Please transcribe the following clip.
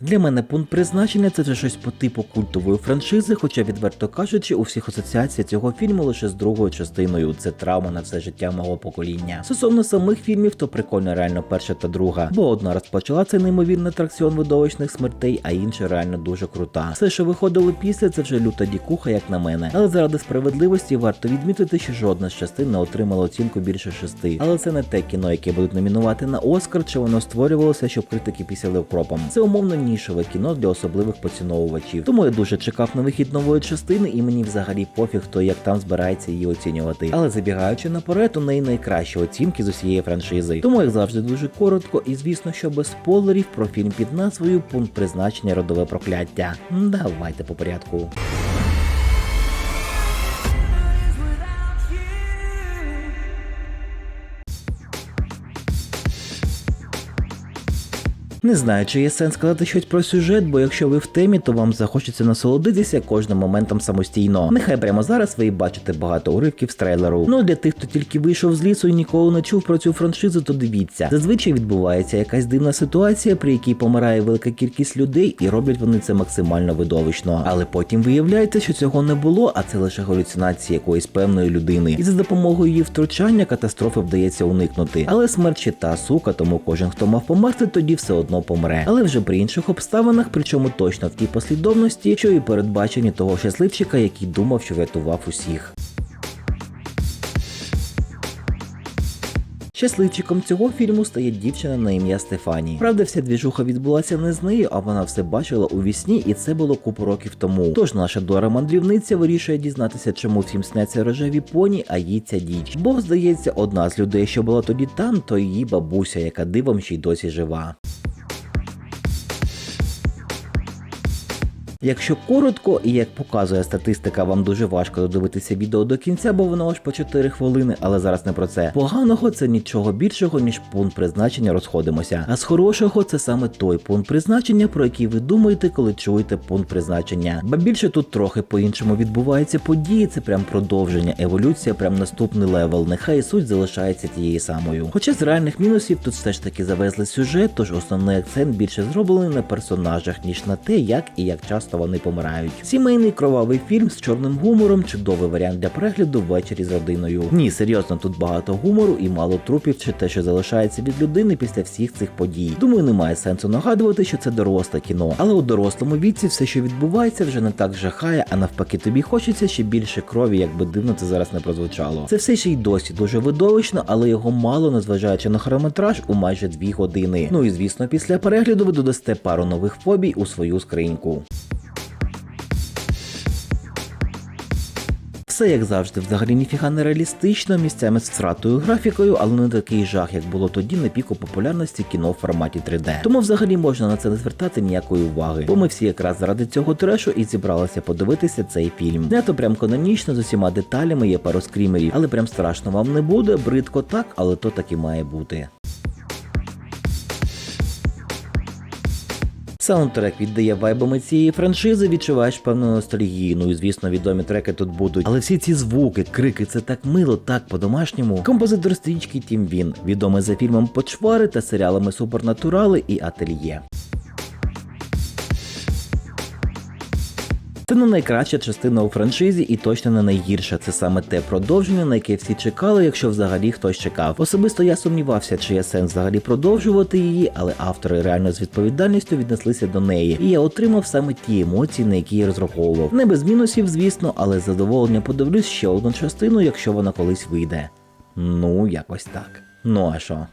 Для мене пункт призначення це вже щось по типу культової франшизи, хоча, відверто кажучи, у всіх асоціація цього фільму лише з другою частиною. Це травма на все життя мого покоління. Стосовно самих фільмів, то прикольно реально перша та друга, бо одна розпочала цей неймовірний атракціон видовищних смертей, а інша реально дуже крута. Все, що виходило після, це вже люта дікуха, як на мене. Але заради справедливості варто відмітити, що жодна з частин не отримала оцінку більше шести. Але це не те кіно, яке будуть номінувати на Оскар, чи воно створювалося, щоб критики пісяли укропом. Це умовно нішеве кіно для особливих поціновувачів. Тому я дуже чекав на вихід нової частини, і мені взагалі пофіг, хто як там збирається її оцінювати. Але забігаючи наперед, у неї найкращі оцінки з усієї франшизи. Тому, як завжди, дуже коротко, і звісно, що без спойлерів про фільм під назвою Пункт призначення родове прокляття. Давайте по порядку. Не знаю, чи є сенс сказати щось про сюжет, бо якщо ви в темі, то вам захочеться насолодитися кожним моментом самостійно. Нехай прямо зараз ви бачите багато уривків з трейлеру. Ну для тих, хто тільки вийшов з лісу і ніколи не чув про цю франшизу, то дивіться. Зазвичай відбувається якась дивна ситуація, при якій помирає велика кількість людей, і роблять вони це максимально видовищно. Але потім виявляється, що цього не було, а це лише галюцинації якоїсь певної людини. І за допомогою її втручання катастрофи вдається уникнути. Але смерть ще та сука, тому кожен, хто мав померти, тоді все одно помре. Але вже при інших обставинах, причому точно в тій послідовності, що і передбачені того щасливчика, який думав, що врятував усіх. Щасливчиком цього фільму стає дівчина на ім'я Стефані. Правда, вся двіжуха відбулася не з нею, а вона все бачила у вісні, і це було купу років тому. Тож наша Дора мандрівниця вирішує дізнатися, чому всім сняться рожеві поні, а їй ця діч. Бо, здається, одна з людей, що була тоді там, то її бабуся, яка дивом ще й досі жива. Якщо коротко і як показує статистика, вам дуже важко додивитися відео до кінця, бо воно аж по 4 хвилини, але зараз не про це. Поганого це нічого більшого, ніж пункт призначення розходимося. А з хорошого це саме той пункт призначення, про який ви думаєте, коли чуєте пункт призначення. Ба більше тут трохи по-іншому відбуваються події, це прям продовження, еволюція, прям наступний левел. Нехай суть залишається тією самою. Хоча з реальних мінусів тут все ж таки завезли сюжет, тож основний акцент більше зроблений на персонажах, ніж на те, як і як часто вони помирають. Сімейний кровавий фільм з чорним гумором, чудовий варіант для перегляду ввечері з родиною. Ні, серйозно, тут багато гумору і мало трупів, чи те, що залишається від людини після всіх цих подій. Думаю, немає сенсу нагадувати, що це доросле кіно. Але у дорослому віці все, що відбувається, вже не так жахає, а навпаки, тобі хочеться ще більше крові, як би дивно це зараз не прозвучало. Це все ще й досі дуже видовищно, але його мало, незважаючи на хронометраж у майже дві години. Ну і звісно, після перегляду ви додасте пару нових фобій у свою скриньку. Все як завжди, взагалі ніфіга не реалістично, місцями з втратою графікою, але не такий жах, як було тоді на піку популярності кіно в форматі 3D. Тому взагалі можна на це не звертати ніякої уваги, бо ми всі якраз заради цього трешу і зібралися подивитися цей фільм. Знято прям канонічно з усіма деталями є пару скрімерів, але прям страшно вам не буде, бридко так, але то так і має бути. Саундтрек віддає вайбами цієї франшизи, відчуваєш певну ностальгію. Ну і звісно, відомі треки тут будуть. Але всі ці звуки, крики, це так мило, так по-домашньому. Композитор стрічки Тім Він, відомий за фільмом Почвари та серіалами Супернатурали і Ательє. Це не найкраща частина у франшизі і точно не найгірша. Це саме те продовження, на яке всі чекали, якщо взагалі хтось чекав. Особисто я сумнівався, чи є сенс взагалі продовжувати її, але автори реально з відповідальністю віднеслися до неї. І я отримав саме ті емоції, на які я розраховував. Не без мінусів, звісно, але з задоволенням подивлюсь ще одну частину, якщо вона колись вийде. Ну, якось так. Ну а що?